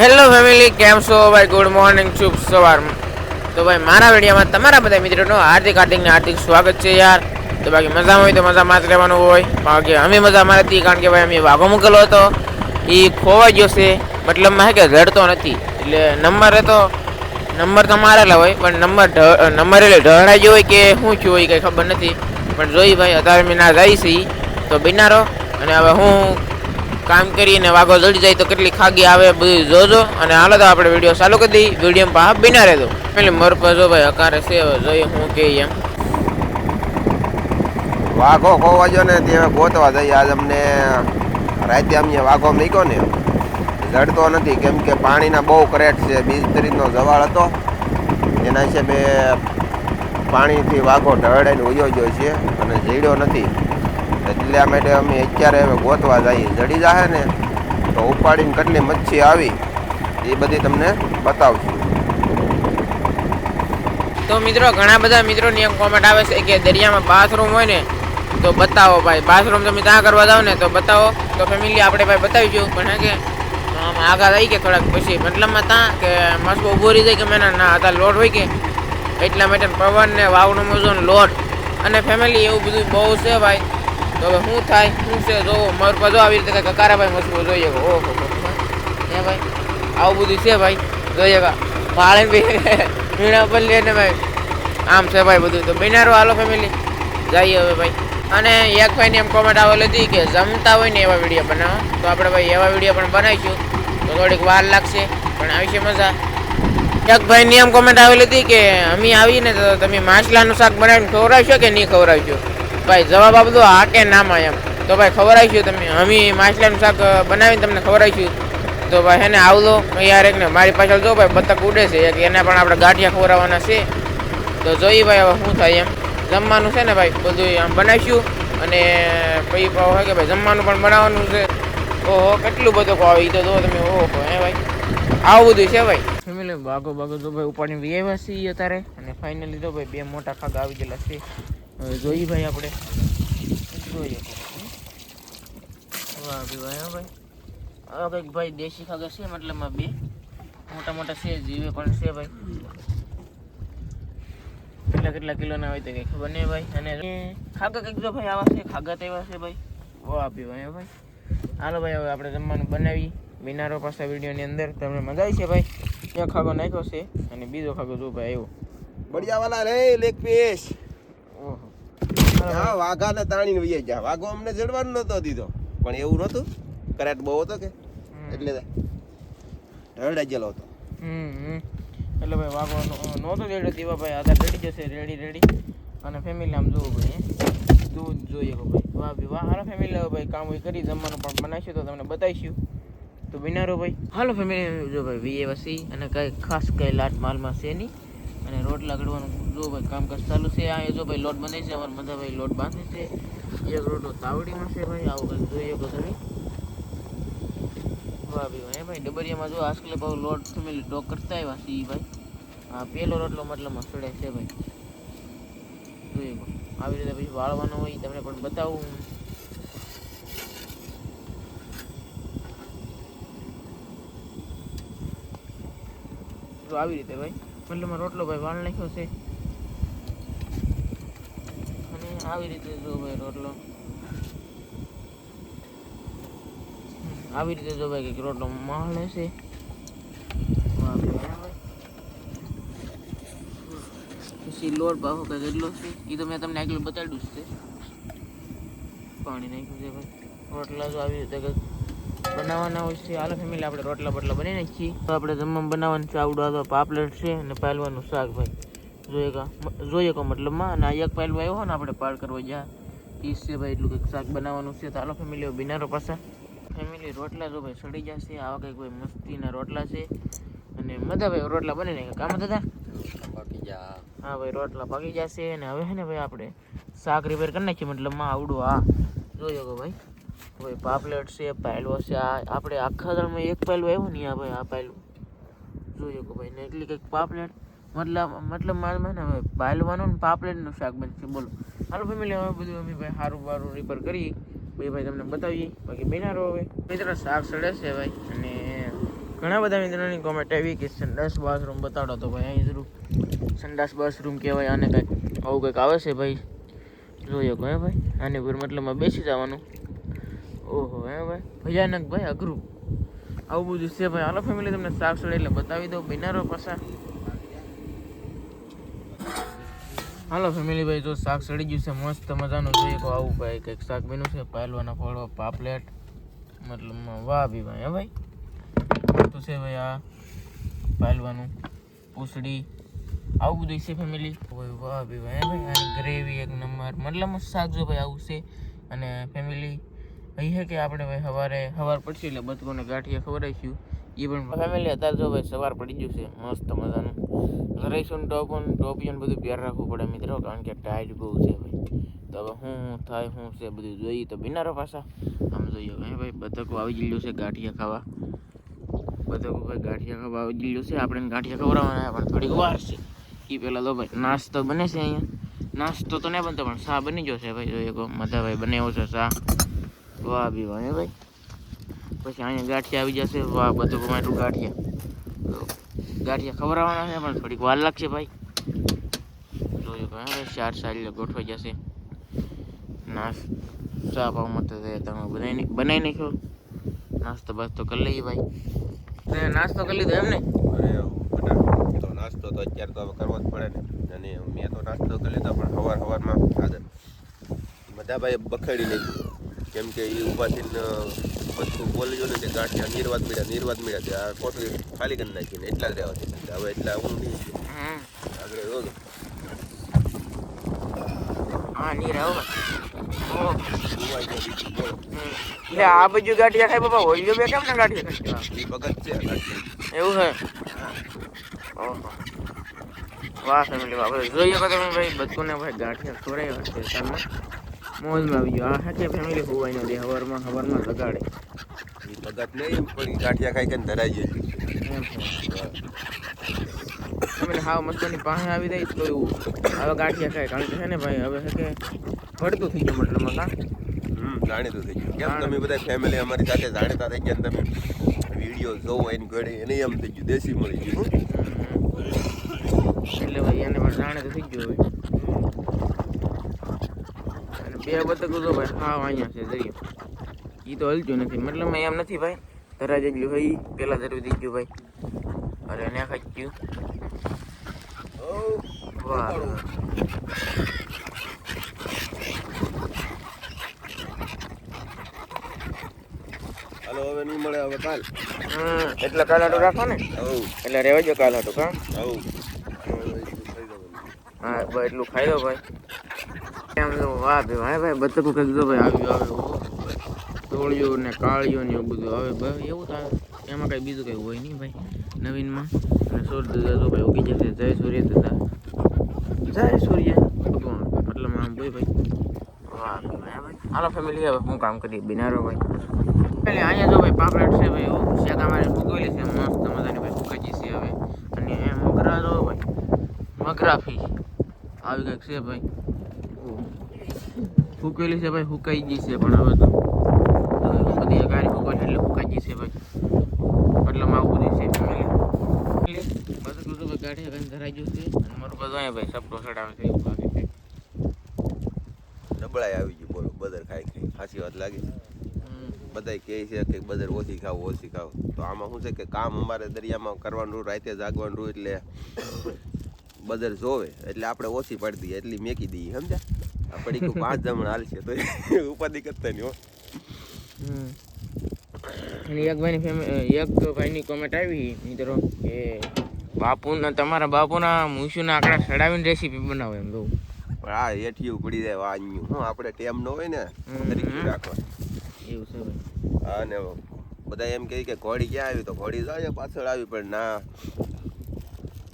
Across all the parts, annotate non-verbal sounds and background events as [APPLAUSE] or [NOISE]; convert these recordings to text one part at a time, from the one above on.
Hello family કેમ છો? ભાઈ ગુડ મોર્નિંગ શુભ સવાર. તો ભાઈ, મારા વિડીયોમાં તમારા બધા મિત્રોનું હાર્દિક હાર્દિક ને હાર્દિક સ્વાગત છે યાર. તો બાકી મજામાં હોય તો મજામાં જ રહેવાનું હોય. બાકી અમે મજામાં હતી કારણ કે ભાઈ, અમે વાઘો મૂકેલો હતો. એ ખોવાઈ ગયો છે. મતલબમાં કે રડતો નથી. એટલે નંબર હતો, નંબર તો મારેલા હોય, પણ નંબર નંબર એટલે ઢળાઈ ગયો હોય કે શું થયું હોય કંઈ ખબર નથી. પણ જોઈ ભાઈ, અત્યારે મેં ના જાય છે. તો બિનારો અને હવે હું કામ કરીને વાઘો જડી જાય તો કેટલી ખાગી આવે બધું જોજો. અને હાલો તો આપણે વીડિયો ચાલુ કરી દઈએ. વીડિયો પા બિના રહેતો પેલી મર પર ભાઈ, હકારે છે જોઈએ હું કે એમ. વાઘો ખોવાજો ને તે ગોતવા જઈએ આજ અમને રાતે અમને વાઘો મીકો ને. જડતો નથી. કેમ કે પાણીના બહુ ક્રેટ છે. બીજ તરીનો જવાળ હતો. એના હિસાબે પાણીથી વાઘો ઢળાઈને ઉયો ગયો છે. અને જીડ્યો નથી. એટલા માટે અમે અત્યારે હવે ગોતવા જઈએ. જડી જાહે ને તો ઉપાડીને કેટલી મચ્છી આવી, એ બધી તમને બતાવશું. તો મિત્રો, ઘણા બધા મિત્રોની એમ કોમેન્ટ આવે છે કે દરિયામાં બાથરૂમ હોય ને, તો બતાવો ભાઈ. બાથરૂમ તમે ત્યાં કરવા જાઓ ને, તો બતાવો. તો ફેમિલી આપણે ભાઈ બતાવીશું. પણ હે કે આગળ આવી કે થોડાક પછી. મતલબમાં ત્યાં કે મસ્ત ઊભો રહી જાય કે મેં ના હતા લોટ હોય કે. એટલા માટે પવન ને વાવનો મજો લોટ. અને ફેમિલી એવું બધું બહુ છે ભાઈ. તો હવે શું થાય? શું છે? જો, મર પજો આવી રીતે કંઈક કકારા ભાઈ મસ્ત જોઈએ. ઓહો, હે ભાઈ? આવું બધું છે ભાઈ? જોઈએ પાળે બી વીણા પર લે ભાઈ. આમ છે ભાઈ બધું. તો બિનારો હાલો ફેમિલી જઈએ હવે ભાઈ. અને એક ભાઈને એમ કોમેન્ટ આવેલી હતી કે જમતા હોય ને એવા વીડિયો બનાવો તો આપણે ભાઈ એવા વીડિયો પણ બનાવીશું. તો થોડીક વાર લાગશે, પણ આવી છે મજા. એક ભાઈની એમ કોમેન્ટ આવેલી હતી કે, અમે આવીને તો તમે માછલાનું શાક બનાવીને ખવડાવશો કે નહીં ખવડાવશો? ભાઈ, જવાબ આપજો હા કે નામાં એમ. તો ભાઈ ખવડાવીશું તમે? અમે માછલાનું શાક બનાવીને તમને ખવડાવીશું તો ભાઈ એને આવલો યાર એકને મારી પાછળ જો ભાઈ, બતક ઉડે છે. એક એને પણ આપણે ગાંઠિયા ખવડાવવાના છે. તો જોઈએ ભાઈ, હવે શું થાય એમ. જમવાનું છે ને ભાઈ બધું આમ બનાવીશું. અને પછી હોય કે ભાઈ, જમવાનું પણ બનાવવાનું છે. ઓહો, કેટલું બધું કહો એ તો જો તમે, ઓહો, હે ભાઈ. આવું બધું છે ભાઈ. ફેમિલી બાગો બાગો તો ભાઈ ઉપાડીને વ્યવા છીએ અત્યારે. અને ફાઇનલી તો ભાઈ, બે મોટા ખાગ આવી ગયેલા છે. જોઈએ ભાઈ આપણે. જોઈએ. વાહ ભાઈ વાહ ભાઈ. હવે કંઈક ભાઈ દેશી ખાગા છે મતલબમાં બે. મોટા મોટા છે જીવે પણ છે ભાઈ. કેટલા કેટલા કિલોના હોય તો કંઈ ખબર નહીં ભાઈ. અને ખાગા કંઈક જો ભાઈ આવા છે ખાગા તેવા છે ભાઈ. વાહ ભાઈ વાહ ભાઈ. હાલો ભાઈ હવે આપણે જમવાનું બનાવી. બિનારો પાસે વિડીયોની અંદર તમને મજા આવી છે ભાઈ. એક ખાગો નાખ્યો છે અને બીજો ખાગો જો ભાઈ આવ્યો. બળિયા વાલા રે લેગ પીસ હા વાઘાને તાણીને વહી ગયા. વાઘો અમને જડવાનું નતો દીધો. પણ એવું નહોતું. કરાટ બહુ હતો કે? એટલે ઢળાઈ ગયેલો હતો. એટલે ભાઈ વાઘો નહોતો રેડી દીવા ભાઈ આધાર રેડી જશે રેડી રેડી. અને ફેમિલી આમ જોવું ભાઈ દૂધ જોઈએ ભાઈ. વાહ ભાઈ વાહ. હાલો ફેમિલી ભાઈ કામ કરી જમવાનું પણ બનાવીશું તો તમને બતાવીશું. તો બિનારો ભાઈ. હાલો ફેમિલી જો ભાઈ વીએ વસી અને કંઈ ખાસ કંઈ લાટ માલમાં છે નહીં. રોટલા ઘડવાનું જો ભાઈ કામકાજ ચાલુ છે, આ જો ભાઈ લોટ બંધાય છે, અમારા બધા ભાઈ લોટ બાંધે છે. એક રોટલો તાવડીમાં છે ભાઈ, આવું કંઈક જોઈએ કે તમે ભાઈ ભાઈ, ડબરિયામાં જો આજકાલ બહુ લોટ તમે ડોક કરતા આવ્યા છે એ ભાઈ. હા પેલો રોટલો મતલબમાં સડે છે ભાઈ. જોઈએ આવી રીતે પછી વાળવાનો હોય તમને પણ બતાવું તો આવી રીતે ભાઈ. મતલબમાં રોટલો ભાઈ વાળ નાખ્યો છે. અને આવી રીતે જો ભાઈ રોટલો. આવી રીતે જો ભાઈ કંઈક રોટલો માળ ભાઈ. પછી લોટ બાફો કંઈક એટલો છે. એ તો મેં તમને આગળ બતાડ્યું છે. પાણી નાખ્યું છે ભાઈ. રોટલા જો આવી રીતે કંઈક બનાવવાના હોય છે. હાલો ફેમિલી આપણે રોટલા બોટલા બની નાખીએ. તો આપણે જમવા બનાવવાનું છે. આવડું આ પાપલેટ છે અને પાલવાનું શાક ભાઈ. જોઈએ કા જોઈએ કો મતલબમાં. અને આ એક પાલવા આવ્યો ને આપણે પાર કરવા જા ઈ છે ભાઈ એટલું કંઈક શાક બનાવવાનું છે. તો હાલો ફેમિલી બિનારો પાસે ફેમિલી રોટલા જો ભાઈ સડી જશે. આવા કંઈક ભાઈ મસ્તીના રોટલા છે. અને મજા ભાઈ રોટલા બની નાખ્યા. કામ દાદા બાકી જા. હા ભાઈ રોટલા પાકી જશે. અને હવે છે ને ભાઈ આપણે શાક રિપેર કરી નાખીએ મતલબમાં. આવડું આ જોયો કહો ભાઈ. ભાઈ, પાપલેટ છે, પાયલો છે, આ આપણે આખા દળમાં એક પાયલું આવ્યું ને આ ભાઈ, આ પાયલું. જોયો કે ભાઈ, ને એટલી કંઈક પાપલેટ, મતલબ મતલબ મારે ને હવે પાયલવાનું ને પાપલેટનું શાક બનશે બોલો. હાલો ફેમિલી હવે બધું અમે ભાઈ સારું સારું રિપેર કરી ભાઈ ભાઈ તમને બતાવીએ. બાકી બેનારો હવે. મિત્રો, શાક સડે છે ભાઈ, અને ઘણા બધા મિત્રોની કોમેન્ટ આવી કે સંડાસ બાથરૂમ બતાડો તો ભાઈ, અહીં જરૂર. સંડાસ બાથરૂમ કહેવાય, આને કંઈક આવું કંઈક આવે છે ભાઈ? જોઈએ કહે ભાઈ, આની ઉપર મતલબમાં બેસી જવાનું. ઓહો, હે ભાઈ? ભયાનક ભાઈ, અઘરું. આવું બધું છે ભાઈ. હાલો ફેમિલી તમને શાક સડે એટલે બતાવી દઉં. બિનારો પાછા. હાલો ફેમિલી ભાઈ, જો શાક સડી ગયું છે, મસ્ત મજાનું. જોઈએ કહો આવું ભાઈ કંઈક શાક બન્યું છે પાલવાના ફળો, પાપલેટ. મતલબ, વાહ બી ભાઈ, હે ભાઈ? મસ્ત છે ભાઈ આ પાલવાનું પૂસડી આવું બધું છે ફેમિલી ભાઈ વાહ બી ભાઈ, હે ભાઈ? ગ્રેવી એક નંબર. મતલબ શાક જો ભાઈ આવું છે. અને ફેમિલી અહીં છે કે આપણે ભાઈ સવારે સવાર પડશે એટલે બતકોને ગાંઠિયા ખવડાવીશું. એ પણ ફેમિલી અત્યારે જો ભાઈ સવાર પડી ગયું છે, મસ્ત મજાનું. રહીશું ટોપ ટોપીઓ બધું પહેર રાખવું પડે મિત્રો, કારણ કે ટાઈટ બહુ છે ભાઈ. તો હવે શું થાય શું છે બધું જોઈએ તો બિનારો પાછા. આમ જોઈએ હે ભાઈ, બતકો આવી ગયેલું છે ગાંઠિયા ખાવા. બતકો ભાઈ ગાંઠિયા ખાવા આવી ગયેલું છે, આપણે ગાંઠિયા ખવડાવવાના પણ થોડીક વાર છે. એ પહેલાં તો ભાઈ નાસ્તો બને છે અહીંયા. નાસ્તો તો નહીં બનતો પણ શા બની જશે ભાઈ, જોઈએ કહો મધાભાઈ બનાવ્યો છે શા. વાહ બી વાહ ભાઈ? પછી અહીંયા ગાંઠિયા આવી જશે, વાહ, બધું માટું ગાંઠિયા. તો ગાંઠિયા ખવડાવવાના છે, પણ થોડીક વાર લાગશે ભાઈ. જોયું કે ભાઈ, ચાર સારી ગોઠવાઈ જશે. નાસ, ચા પાવ મત તમે બનાવી બનાવી નાખ્યો? નાસ્તો બાસ્તો કરી લઈએ ભાઈ. તે નાસ્તો કરી લીધો એમ ને તો નાસ્તો તો અત્યારે તો હવે કરવો જ પડે ને. અને મેં તો નાસ્તો કરી લીધો, પણ સવાર સવારમાં બધા ભાઈ બખેડી નાખ્યું કેમ કે એ ઊભાથી વસ્તુ બોલી જો ને તે ગાંઠિયા નિર્વાદ મળ્યા નિર્વાદ મળ્યા તે આ કોટલી ખાલી કરી નાખીને એટલા જ રહેવા છે. હવે એટલા હું નહીં ગયો. હમ આગળ જો ને. હા નીર આવો ઓહ સુવાઈ ગયો બીજું બોલો. એટલે આ બાજુ ગાંઠિયા ખાય બાપા હોળીઓ બે કેમ ને ગાંઠિયા ખાય ઈ ભગત છે ગાંઠિયા. એવું છે ઓહો. વાહ ફેમિલી વાહ. ભાઈ જોઈએ કે તમે ભાઈ બચ્ચોને ભાઈ ગાંઠિયા ખવડાવ્યા છે સામે મોજમાં આવી ગયો. આ હાકે ફેમિલી હોવાય નથી હવારમાં હવારમાં લગાડે. ઈ ભગત નહીં પણ ગાંઠિયા ખાઈ કરીને ધરાઈ જાય. એમ હાવ મસ્તની પાસે આવી જાય તો એવું. હવે ગાંઠિયા ખાય કારણ કે છે ને ભાઈ હવે કે ભળતું થઈ ગયું મતલબ કાં હમ જાણીતું થઈ ગયું. કેમ તમે બધા ફેમિલી અમારી સાથે જાણીતા થઈ ગયા તમે વીડિયો જોવો એની ઘડે એને એમ થઈ ગયું દેશી મળી ગયું. એટલે ભાઈ એને પણ જાણે તો થઈ ગયું હવે અને બે બતકો તો ભાઈ અહીંયા છે જઈએ. એ તો હલતું નથી મતલબ એમ નથી ભાઈ ધરા જેટલું હોય પેલા ધરવી ગયું ભાઈ. અરે એને ખાઈ ગયું. વાહ. હાલો હવે નહીં મળે હવે કાલ. એટલે કાલ હાટું રાખો ને. એટલે રહેવા જો કાલ હાટું કા? હા એટલું ખાઈ દો ભાઈ. એમ તો વાહ ભાઈ વાહ ભાઈ, બતકું કંઈક જો ભાઈ આવ્યું આવે તોળિયું ને કાળિયું ને એવું બધું આવે ભાઈ, એવું થાય એમાં કઈ બીજું કઈ હોય નહીં ભાઈ, નવીનમાં. અને સૂર્ય દાદા તો ભાઈ ઉગી જશે જય સૂર્ય દાદા જય સૂર્ય, ભગવાન મતલબ આમ ભાઈ ભાઈ. વાહ ભાઈ વાહ ભાઈ. હાલો ફેમિલી હવે હું કામ કરીએ, બિનારો ભાઈ. એટલે અહીંયા જો ભાઈ પાપલેટ છે ભાઈ, એવું શેકા મારે ફૂગવેલી છે, મસ્ત મજાની ભાઈ ફૂકાઈ છે હવે. અને એ મગરા જો ભાઈ, મગરા ફિશ આવી કંઈક છે ભાઈ. ફૂકેલી છે ભાઈ ફૂકાઈ ગઈ છે પણ હવે તો બધી ગાડી ફૂકાય છે એટલે ફૂકાઈ ગઈ છે ભાઈ. એટલે આવું બધું છે તો ભાઈ ગાડી આગળ ધરાઈ ગયું છે. અને મારું બધું અહીંયા ભાઈ સપટો ચડાવે છે એવું લાગે છે. નબળાઈ આવી ગઈ બોલો બદર ખાઈ ખાઈ. ખાસી વાત લાગી. બધા કહે છે કે બદર ઓછી ખાવ ઓછી ખાવ. તો આમાં શું છે કે કામ અમારે દરિયામાં કરવાનું રાતે જાગવાનું એટલે બદર જોવે એટલે આપણે ઓછી પાડી દઈએ એટલી મેકી દઈએ સમજ્યા? પડી કો [LAUGHS] પાંચ જમણ હાલશે તો ઉપાધિ કરતા નહીં હો. હમ. અને એક ભાઈની ફેમિલી એક ભાઈની કોમેન્ટ આવી મિત્રો કે બાપુના તમારા બાપુના મૂછુના આંકડા સડાવીને રેસીપી બનાવો એમ કહું. પણ આ એઠિયું પડી જાય વાન્યું હું આપણે ટેમ ન હોય ને તરીકે રાખવા. એવું છે ભાઈ. હા ને બધા એમ કહે કે ઘોડી ક્યાં આવી? તો ઘોડી જાય પાછળ આવી પણ ના.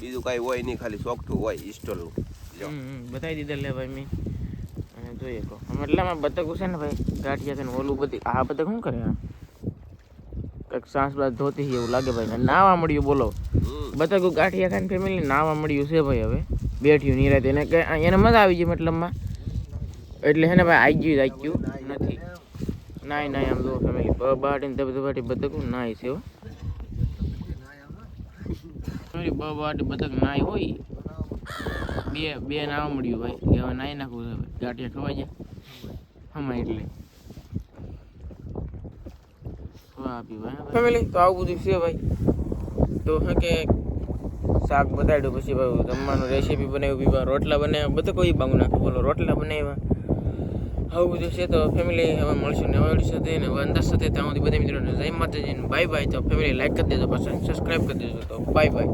બીજું કાંઈ હોય નહીં ખાલી સોગઠું હોય ઇસ્ટોલનું બતાવી દીધા લે ભાઈ મેં. અને જોઈએ કહો મતલબ બતક છે ને ભાઈ, ગાંઠિયા છે ઓલું બધી, આ બતક શું કરે આ? કંઈક સાસ બાદ ધોતી એવું લાગે ભાઈ. નાવા મળ્યું બોલો. બતકું ગાંઠિયા ખાઈને ફેમિલી નાવા મળ્યું છે ભાઈ હવે. બેઠ્યું નિરાતે એને કે એને મજા આવી ગઈ મતલબમાં. એટલે હે ને ભાઈ, આઈ ગયું આઈ ગયું. નથી. નાય નાય, આમ જો ફેમિલી બાટીને ધબધબાટી બતકું નાય છે ફેમિલી બ વાટી બતક નાય હોય. બે બે નાવા મળ્યું ભાઈ હવે નાઈ નાખવું છે ગાંઠિયા ખવાઈ જાય. હમણાં એટલે. ફેમિલી, તો આવું બધું છે ભાઈ. તો હે કે શાક બતાડ્યું પછી ભાઈ જમવાનું રેસીપી બનાવ્યું પીવા રોટલા બનાવ્યા. બધું કોઈ બાંગુ નાખું બોલો, રોટલા બનાવ્યા. આવું બધું છે તો ફેમિલી, હવે મળશું નવા વીડિયો સાથે ને અંદાજ સાથે. ત્યાં સુધી બધા મિત્રોને જય માતાજી બાય બાય તો ફેમિલી લાઈક કરી દેજો પાછા સબસ્ક્રાઈબ કરી દેજો. તો બાય બાય